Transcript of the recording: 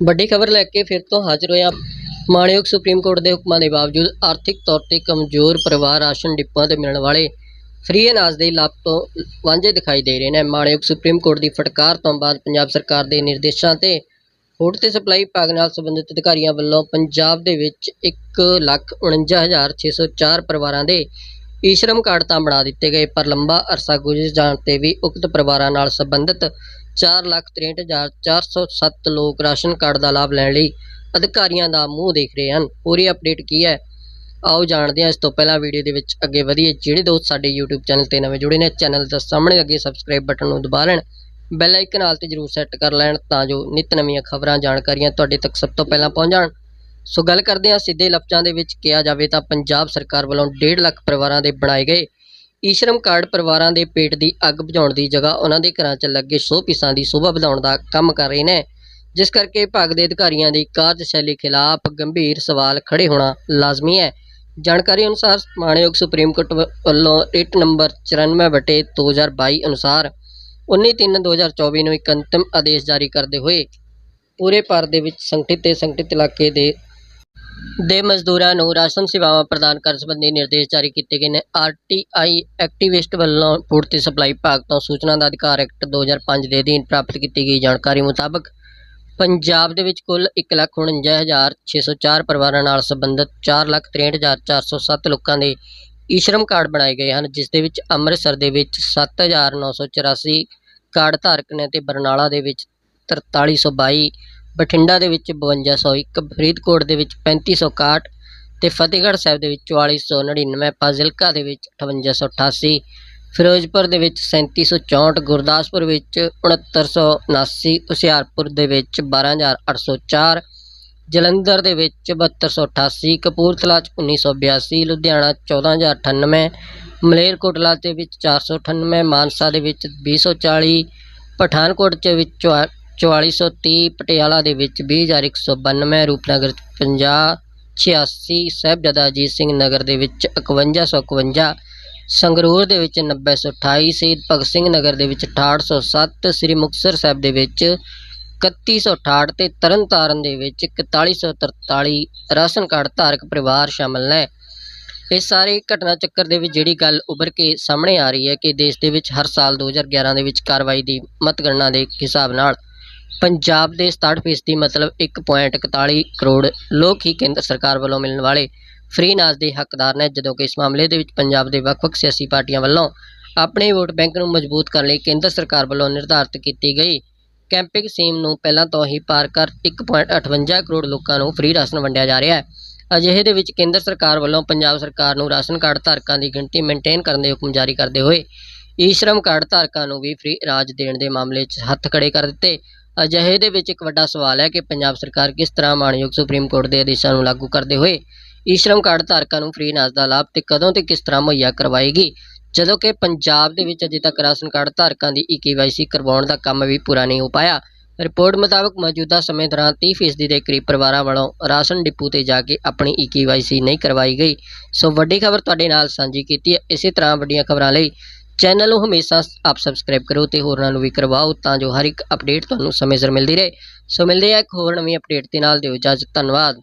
ਵੱਡੀ ਖਬਰ ਲੈ ਕੇ ਫਿਰ ਤੋਂ ਹਾਜ਼ਰ ਹੋਇਆ। ਮਾਣਯੋਗ ਸੁਪਰੀਮ ਕੋਰਟ ਦੇ ਹੁਕਮਾਂ ਦੇ ਬਾਵਜੂਦ ਆਰਥਿਕ ਤੌਰ ਤੇ ਕਮਜ਼ੋਰ ਪਰਿਵਾਰ ਰਾਸ਼ਨ ਡਿਪੂਆਂ ਤੇ ਮਿਲਣ ਵਾਲੇ ਫ੍ਰੀ ਅਨਾਜ ਦੇ ਲਾਭ ਤੋਂ ਵਾਂਝੇ ਦਿਖਾਈ ਦੇ ਰਹੇ ਨੇ। ਮਾਣਯੋਗ ਸੁਪਰੀਮ ਕੋਰਟ ਦੀ ਫਟਕਾਰ ਤੋਂ ਬਾਅਦ ਪੰਜਾਬ ਸਰਕਾਰ ਦੇ ਨਿਰਦੇਸ਼ਾਂ ਤੇ ਫੂਡ ਤੇ ਸਪਲਾਈ ਵਿਭਾਗ ਨਾਲ ਸੰਬੰਧਿਤ ਅਧਿਕਾਰੀਆਂ ਵੱਲੋਂ ਪੰਜਾਬ ਦੇ ਵਿੱਚ 149604 ਪਰਿਵਾਰਾਂ ਦੇ ਈਸ਼ਰਮ ਕਾਰਡ ਤਾਂ ਬਣਾ ਦਿੱਤੇ ਗਏ, ਪਰ ਲੰਬਾ ਅਰਸਾ ਗੁਜ਼ਰ ਜਾਣ ਤੇ ਵੀ ਉਕਤ ਪਰਿਵਾਰਾਂ ਨਾਲ ਸੰਬੰਧਿਤ 463407 ਲੋਕ ਰਾਸ਼ਨ ਕਾਰਡ ਦਾ ਲਾਭ ਲੈਣ ਲਈ ਅਧਿਕਾਰੀਆਂ ਦਾ ਮੂੰਹ ਦੇਖ ਰਹੇ ਹਨ। ਪੂਰੀ ਅਪਡੇਟ ਕੀ ਹੈ? ਆਓ ਜਾਣਦੇ ਹਾਂ। ਇਸ ਤੋਂ ਪਹਿਲਾਂ ਵੀਡੀਓ ਦੇ ਵਿੱਚ ਅੱਗੇ ਵਧੀਏ। ਜਿਹੜੇ ਦੋਸਤ ਸਾਡੇ YouTube ਚੈਨਲ ਤੇ ਨਵੇਂ ਜੁੜੇ ਨੇ, ਚੈਨਲ ਦਾ ਸਾਹਮਣੇ ਅੱਗੇ ਸਬਸਕ੍ਰਾਈਬ ਬਟਨ ਨੂੰ ਦਬਾ ਲੈਣ ਬੈਲ ਆਈਕਨ ਨਾਲ ਤੇ ਜਰੂਰ ਸੈੱਟ ਕਰ ਲੈਣ ਤਾਂ ਜੋ ਨਿਤ ਨਵੀਆਂ ਖਬਰਾਂ, ਜਾਣਕਾਰੀਆਂ ਤੁਹਾਡੇ ਤੱਕ ਸਭ ਤੋਂ ਪਹਿਲਾਂ ਪਹੁੰਚ ਜਾਣ ਸੋ ਗੱਲ ਕਰਦੇ ਹਾਂ। ਸਿੱਧੇ ਲਫ਼ਜ਼ਾਂ ਦੇ ਵਿੱਚ ਕਿਹਾ ਜਾਵੇ ਤਾਂ ਪੰਜਾਬ ਸਰਕਾਰ ਵੱਲੋਂ 1.5 ਲੱਖ ਪਰਿਵਾਰਾਂ ਦੇ ਬਣਾਏ ਗਏ ਈਸ਼ਰਮ ਕਾਰਡ ਪਰਿਵਾਰਾਂ ਦੇ ਪੇਟ ਦੀ ਅੱਗ ਬੁਝਾਉਣ ਦੀ ਜਗ੍ਹਾ ਉਹਨਾਂ ਦੇ ਘਰਾਂ 'ਚ ਲੱਗੇ ਸ਼ੋਅ ਪੀਸਾਂ ਦੀ ਸ਼ੋਭਾ ਵਧਾਉਣ ਦਾ ਕੰਮ ਕਰ ਰਹੇ ਨੇ। ਜਿਸ ਕਰਕੇ ਵਿਭਾਗ ਦੇ ਅਧਿਕਾਰੀਆਂ ਦੀ ਕਾਰਜਸ਼ੈਲੀ ਖਿਲਾਫ ਗੰਭੀਰ ਸਵਾਲ ਖੜੇ ਹੋਣਾ ਲਾਜ਼ਮੀ ਹੈ। ਜਾਣਕਾਰੀ ਅਨੁਸਾਰ ਮਾਣਯੋਗ ਸੁਪਰੀਮ ਕੋਰਟ ਵ- ਵੱਲੋਂ ਰਿਟ ਨੰਬਰ 94 ਬਟੇ 2022 ਅਨੁਸਾਰ 19/3/2024 ਨੂੰ ਇੱਕ ਅੰਤਿਮ ਆਦੇਸ਼ ਜਾਰੀ ਕਰਦੇ ਹੋਏ ਪੂਰੇ ਭਾਰਤ ਦੇ ਵਿੱਚ ਸੰਗਠਿਤ ਤੇ ਸੰਗਠਿਤ ਇਲਾਕੇ ਦੇ ਦੇ ਮਜ਼ਦੂਰਾਂ ਨੂੰ ਰਾਸ਼ਨ ਸੇਵਾਵਾਂ ਪ੍ਰਦਾਨ ਕਰਨ ਸੰਬੰਧੀ ਨਿਰਦੇਸ਼ ਜਾਰੀ ਕੀਤੇ ਗਏ ਨੇ। ਆਰਟੀਆਈ ਐਕਟਿਵਿਸਟ ਵੱਲੋਂ ਫੂਡ ਤੇ ਸਪਲਾਈ ਵਿਭਾਗ ਤੋਂ ਸੂਚਨਾ ਦਾ ਅਧਿਕਾਰ ਐਕਟ 2005 ਦੇ ਅਧੀਨ ਪ੍ਰਾਪਤ ਕੀਤੀ ਗਈ ਜਾਣਕਾਰੀ ਮੁਤਾਬਕ ਪੰਜਾਬ ਦੇ ਵਿੱਚ ਕੁੱਲ 149604 ਪਰਿਵਾਰਾਂ ਨਾਲ ਸੰਬੰਧਿਤ 463407 ਲੋਕਾਂ ਦੇ ਈਸ਼ਰਮ ਕਾਰਡ ਬਣਾਏ ਗਏ ਹਨ, ਜਿਸ ਦੇ ਵਿੱਚ ਅੰਮ੍ਰਿਤਸਰ ਦੇ ਵਿੱਚ 7984 ਕਾਰਡ ਧਾਰਕ ਨੇ ਤੇ ਬਰਨਾਲਾ ਦੇ ਵਿੱਚ 4322 ਬਠਿੰਡਾ ਦੇ ਵਿੱਚ 5201 ਫਰੀਦਕੋਟ ਦੇ ਵਿੱਚ 3561 ਤੇ ਫਤਿਹਗੜ੍ਹ ਸਾਹਿਬ ਦੇ ਵਿੱਚ 4499 ਫਾਜ਼ਿਲਕਾ ਦੇ ਵਿੱਚ 5888 ਫਿਰੋਜ਼ਪੁਰ ਦੇ ਵਿੱਚ 3764 ਗੁਰਦਾਸਪੁਰ ਵਿੱਚ 6979 ਹੁਸ਼ਿਆਰਪੁਰ ਦੇ ਵਿੱਚ 12804 ਜਲੰਧਰ ਦੇ ਵਿੱਚ 7288 ਕਪੂਰਥਲਾ ਚ 1982 ਲੁਧਿਆਣਾ 14098 ਮਲੇਰਕੋਟਲਾ ਦੇ ਵਿੱਚ 498 ਮਾਨਸਾ ਦੇ ਵਿੱਚ 240 ਪਠਾਨਕੋਟ ਚ ਵਿੱਚ 4430 ਪਟਿਆਲਾ ਦੇ ਵਿੱਚ 20192 ਰੂਪਨਗਰ ਚ 50 86 ਸਾਹਿਬਜ਼ਾਦਾ ਅਜੀਤ ਸਿੰਘ ਨਗਰ ਦੇ ਵਿੱਚ 5151 ਸੰਗਰੂਰ ਦੇ ਵਿੱਚ 9028 ਸ਼ਹੀਦ ਭਗਤ ਸਿੰਘ ਨਗਰ ਦੇ ਵਿੱਚ 6807 ਸ੍ਰੀ ਮੁਕਤਸਰ ਸਾਹਿਬ ਦੇ ਵਿੱਚ 3168 ਤੇ ਤਰਨਤਾਰਨ ਦੇ ਵਿੱਚ 4143 ਰਾਸ਼ਨ ਕਾਰਡ ਧਾਰਕ ਪਰਿਵਾਰ ਸ਼ਾਮਲ ਨੇ। ਇਹ ਸਾਰੇ ਘਟਨਾ ਚੱਕਰ ਦੇ ਵਿੱਚ ਜਿਹੜੀ ਗੱਲ ਉੱਭਰ ਕੇ ਸਾਹਮਣੇ ਆ ਰਹੀ ਹੈ ਕਿ ਦੇਸ਼ ਦੇ ਵਿੱਚ ਹਰ ਸਾਲ 2011 ਦੇ ਵਿੱਚ ਕਾਰਵਾਈ ਦੀ ਮਤਗਣਨਾ ਦੇ ਹਿਸਾਬ ਨਾਲ ਪੰਜਾਬ ਦੇ 67% ਦੀ ਮਤਲਬ 1.41 ਕਰੋੜ ਲੋਕ ਹੀ ਕੇਂਦਰ ਸਰਕਾਰ ਵੱਲੋਂ ਮਿਲਣ ਵਾਲੇ ਫ੍ਰੀ ਅਨਾਜ ਦੇ ਹੱਕਦਾਰ ਨੇ, ਜਦੋਂ ਕਿ ਇਸ ਮਾਮਲੇ ਦੇ ਵਿੱਚ ਪੰਜਾਬ ਦੇ ਵੱਖ-ਵੱਖ ਸਿਆਸੀ ਪਾਰਟੀਆਂ ਵੱਲੋਂ ਆਪਣੇ ਵੋਟ ਬੈਂਕ ਨੂੰ ਮਜ਼ਬੂਤ ਕਰਨ ਲਈ ਕੇਂਦਰ ਸਰਕਾਰ ਵੱਲੋਂ ਨਿਰਧਾਰਤ ਕੀਤੀ ਗਈ। ਕੈਂਪਿੰਗ ਸੀਮ ਨੂੰ ਪਹਿਲਾਂ ਤੋਂ ਹੀ ਪਾਰ ਕਰ 1.58 ਕਰੋੜ ਲੋਕਾਂ ਨੂੰ ਫ੍ਰੀ ਰਾਸ਼ਨ ਵੰਡਿਆ ਜਾ ਰਿਹਾ ਹੈ। ਅਜਿਹੇ ਦੇ ਵਿੱਚ ਕੇਂਦਰ ਸਰਕਾਰ ਵੱਲੋਂ ਪੰਜਾਬ ਸਰਕਾਰ ਨੂੰ ਰਾਸ਼ਨ ਕਾਰਡ ਧਾਰਕਾਂ ਦੀ ਗਿਣਤੀ ਮੇਨਟੇਨ ਕਰਨ ਦੇ ਹੁਕਮ ਜਾਰੀ ਕਰਦੇ ਹੋਏ ਈ ਸ਼ਰਮ ਕਾਰਡ ਧਾਰਕਾਂ ਨੂੰ ਵੀ ਫ੍ਰੀ ਰਾਜ ਦੇਣ ਦੇ ਮਾਮਲੇ 'ਚ ਹੱਥ ਖੜੇ ਕਰ ਦਿੱਤੇ। ਅਜਿਹੇ ਦੇ ਵਿੱਚ ਇੱਕ ਵੱਡਾ ਸਵਾਲ ਹੈ ਕਿ ਪੰਜਾਬ ਸਰਕਾਰ ਕਿਸ ਤਰ੍ਹਾਂ ਮਾਣਯੋਗ ਸੁਪਰੀਮ ਕੋਰਟ ਦੇ ਆਦੇਸ਼ਾਂ ਨੂੰ ਲਾਗੂ ਕਰਦੇ ਹੋਏ ਈ ਸ਼ਰਮ ਕਾਰਡ ਧਾਰਕਾਂ ਨੂੰ ਫ੍ਰੀ ਅਨਾਜ ਦਾ ਲਾਭ ਤੇ ਕਦੋਂ ਤੇ ਕਿਸ ਤਰ੍ਹਾਂ ਮੁਹੱਈਆ ਕਰਵਾਏਗੀ? ਜਦੋਂ ਕਿ ਪੰਜਾਬ ਦੇ ਵਿੱਚ ਅਜੇ ਤੱਕ ਰਾਸ਼ਨ ਕਾਰਡ ਧਾਰਕਾਂ ਦੀ ਈ-ਕੇਵਾਈਸੀ ਕਰਵਾਉਣ ਦਾ ਕੰਮ ਵੀ ਪੂਰਾ ਨਹੀਂ ਹੋ ਪਾਇਆ। ਰਿਪੋਰਟ ਮੁਤਾਬਕ ਮੌਜੂਦਾ ਸਮੇਂ ਦੌਰਾਨ 30% ਦੇ ਕਰੀਬ ਪਰਿਵਾਰਾਂ ਵੱਲੋਂ ਰਾਸ਼ਨ ਡਿਪੂ ਤੇ ਜਾ ਕੇ ਆਪਣੀ ਈ-ਕੇਵਾਈਸੀ ਨਹੀਂ ਕਰਵਾਈ ਗਈ। ਸੋ ਵੱਡੀ ਖਬਰ ਤੁਹਾਡੇ ਨਾਲ ਸਾਂਝੀ ਕੀਤੀ ਹੈ। ਇਸੇ ਤਰ੍ਹਾਂ ਵੱਡੀਆਂ ਖਬਰਾਂ ਲਈ ਚੈਨਲ ਨੂੰ ਹਮੇਸ਼ਾ ਆਪ ਸਬਸਕ੍ਰਾਈਬ ਕਰੋ ਤੇ ਹੋਰਨਾਂ ਨੂੰ ਵੀ ਕਰਵਾਓ ਤਾਂ ਜੋ ਹਰ ਇੱਕ ਅਪਡੇਟ ਤੁਹਾਨੂੰ ਸਮੇਂ ਸਿਰ ਮਿਲਦੀ ਰਹੇ। ਸੋ ਮਿਲਦੇ ਆ ਇੱਕ ਹੋਰ ਨਵੀਂ ਅਪਡੇਟ ਦੇ ਨਾਲ। ਦਿਓ ਇਜਾਜ਼ਤ। ਧੰਨਵਾਦ।